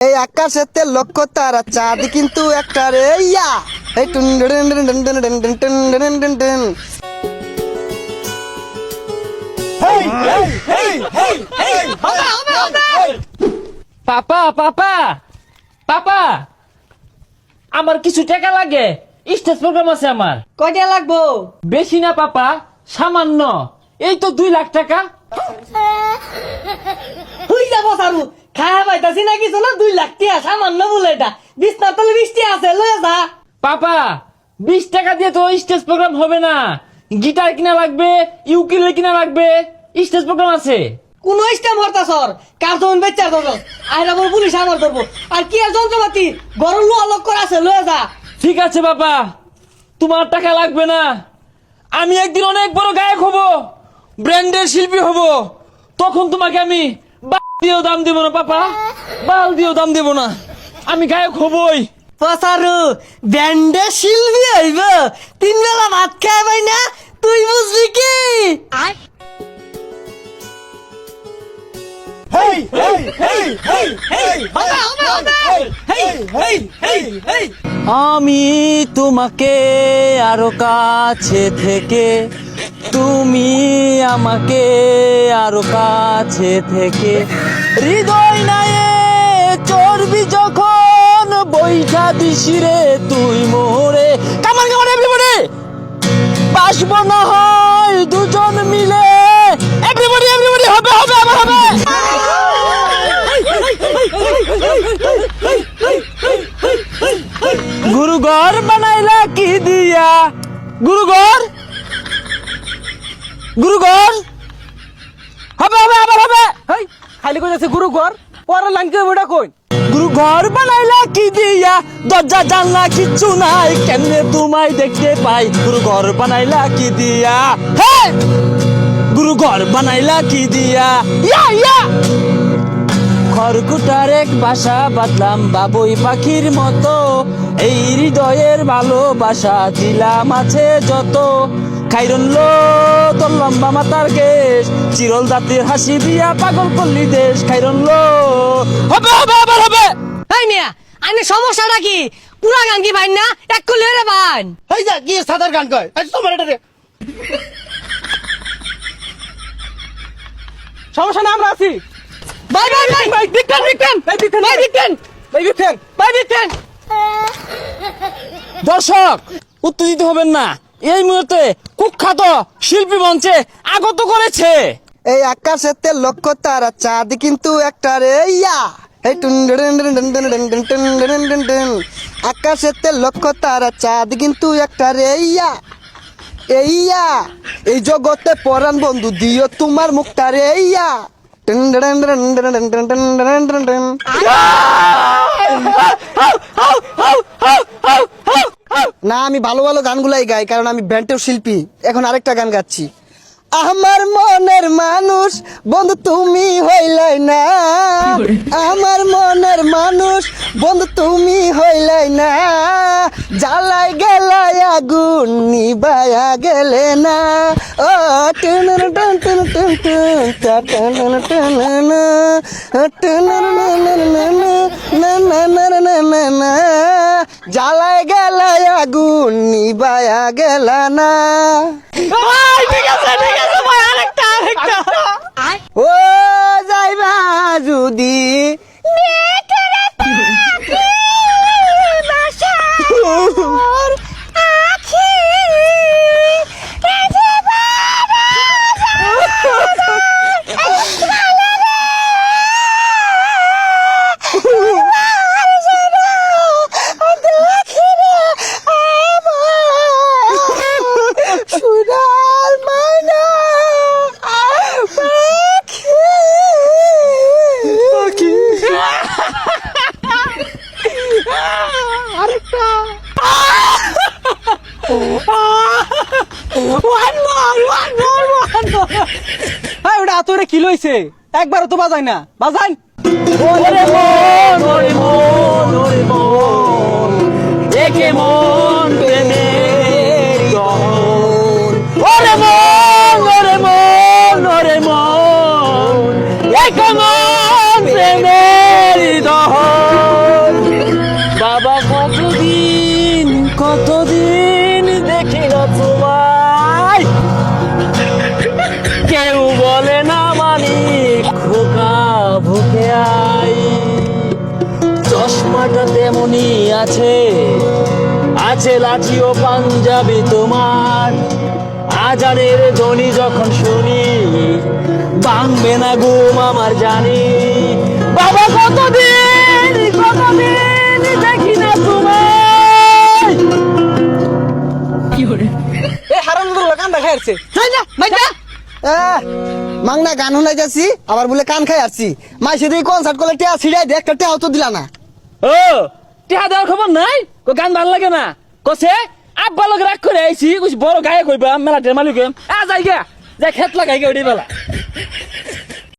এই আকাশেতে লক্ষ্য তারা চাঁদ কিন্তু একটা রে ইয়া এই টুন ডুন ডুন ডুন ডুন ডুন ডুন টুন ডুন ডুন ডুন। পাপা পাপা পাপা আমার কিছু টাকা লাগে স্টেজ প্রোগ্রাম আছে আমার কয়টা লাগবো বেশি না পাপা সামান্য এই তো দুই লাখ টাকা তুই যাব সারু খায়া পাইতাছি না কিছু না দুই লাখ টিয়া সামান্য বলে এটা। বৃষ্টি আছে লয়ে যা। পাপা বিশ টাকা দিয়ে তো স্টেজ প্রোগ্রাম হবে না। গিটার কিনা লাগবে ইউকিলে কিনা লাগবে স্টেজ প্রোগ্রাম আছে। কোন স্টেম হরতা সর কার জমিন বেচার ধরো পুলিশ আমার ধরবো। আর কি আর যন্ত্রপাতি? গরম লোয়া লোক করে আছে লয়ে যা। ঠিক আছে বাবা তোমার টাকা লাগবে না। আমি একদিন অনেক বড় গায়ক হব ব্র্যান্ডের শিল্পী হব। তখন তোমাকে আমি দিয়েও দাম দিব না পাপা। বাল দিয়েও দাম দিব না। আমি গায়ক হবই। পসারু ব্যান্ডে শিল্পী হইব। তিন বেলা ভাত খায় পাই না তুই বুঝলি কি? আমি তোমাকে আরও কাছে থেকে তুমি আমাকে আরও কাছে থেকে হৃদয় নায়ে চর্বি যখন বৈঠা দিশিরে তুই মোরে। কামান কামান এভরিবডি বাসব না হয় দুজন মিলে। এভরিবডি এভরিবডি হবে হবে আবার হবে! গুরু ঘর বানাইলা কি দিয়া? গুরু ঘর হবে হবে আবার হবে হেই খালি কই যাচ্ছে গুরু ঘর পরে লাঙ্কি ওটা কই গুরু ঘর বানাইলা কি দিয়া দরজা জানলা কিচ্ছু নাই কেমনে তোমায় দেখতে পাই গুরু ঘর বানাইলা কি দিয়া হে গুরু ঘর বানাইলা কি দিয়া ইয়া ইয়া খড়কুটার এক বাসা বাঁধলাম বাবুই পাখির মতো এই হৃদয়ের ভালোবাসা দিলাম আছে যত। খাইরন লো তোর লম্বা মাতার কেশ চিরল দাঁতের হাসি দিয়া পাগল করলি দেশ খাইরন লো হবে হবে আবার হবে। এই মিয়া আইনে সমস্যাটা কি? পুরা গান কি ভাই না? এক করলে রে ভাই এই যা কি সাদার গান কয়? আজ তোমার এটা রে। সমস্যা না আমরা আছি। ভাই ভাই ভাই ভাই বিক্রান বিক্রান এই বিক্রান, ভাই বিক্রান এই বিঠেন ভাই বিক্রান দর্শক উত্তেজিত হবেন না এই মুহূর্তে কুখ্যাত শিল্পী মঞ্চে আগত করেছে এই আকাশেতে লক্ষ্য তারা চাঁদ কিন্তু একটা রে ইয়া। আকাশেতে লক্ষ্য তারা চাঁদ কিন্তু একটা রে ইয়া এই ইয়া এই জগতে পরাণ বন্ধু দিও তোমার মুখটা রে ইয়া না আমি ভালো ভালো গানগুলাই গাই কারণ আমি ব্যান্ডের শিল্পী এখন আরেকটা গান গাচ্ছি আমার মনের মানুষ বন্ধু তুমি হইলাই না আমার মনের মানুষ বন্ধু তুমি হইলাই না জ্বালাই গেলাই আগুন নিবায়া গেলে না ও টুন টুন টুন টুন টুন টুন টুন না টুন না না না না না না না জ্বালাই গেল আগুন নিবায়া গেল না। ঠিক আছে ঠিক আছে। এই ওটা আতরে কি লইছে? একবারও তো বাজাই না। বাজাই ওরে মন ওরে মন মন। একে মন তেমনই আছে। আছে লাঠি ও পাঞ্জাবি তোমার। আজানের ধ্বনি যখন শুনি ভাঙবে না ঘুম আমার জানি। বাবা কতদিন কতদিন দেখি না তোমায়। এ হারাম কান দেখা যাচ্ছে না মাইটা মাংনা গান শুনাই যাচ্ছি আবার বলে কান খাই আসছি। মাইসে দিয়ে কনসার্ট করলে টেয়া ছিড়াই দিয়ে একটা টেয়াও তো দিলা না। ও, টিহা দেওয়ার খবর নাই? কো গান ভালো লাগে না। কসে আব্বা লোক রাগ করে আইছি, কইছি, বড় গায়ে কইবা, মেলা ডেমালি মালিক আ, যাই গে যাই খেত লাগাই গে ওই বেলা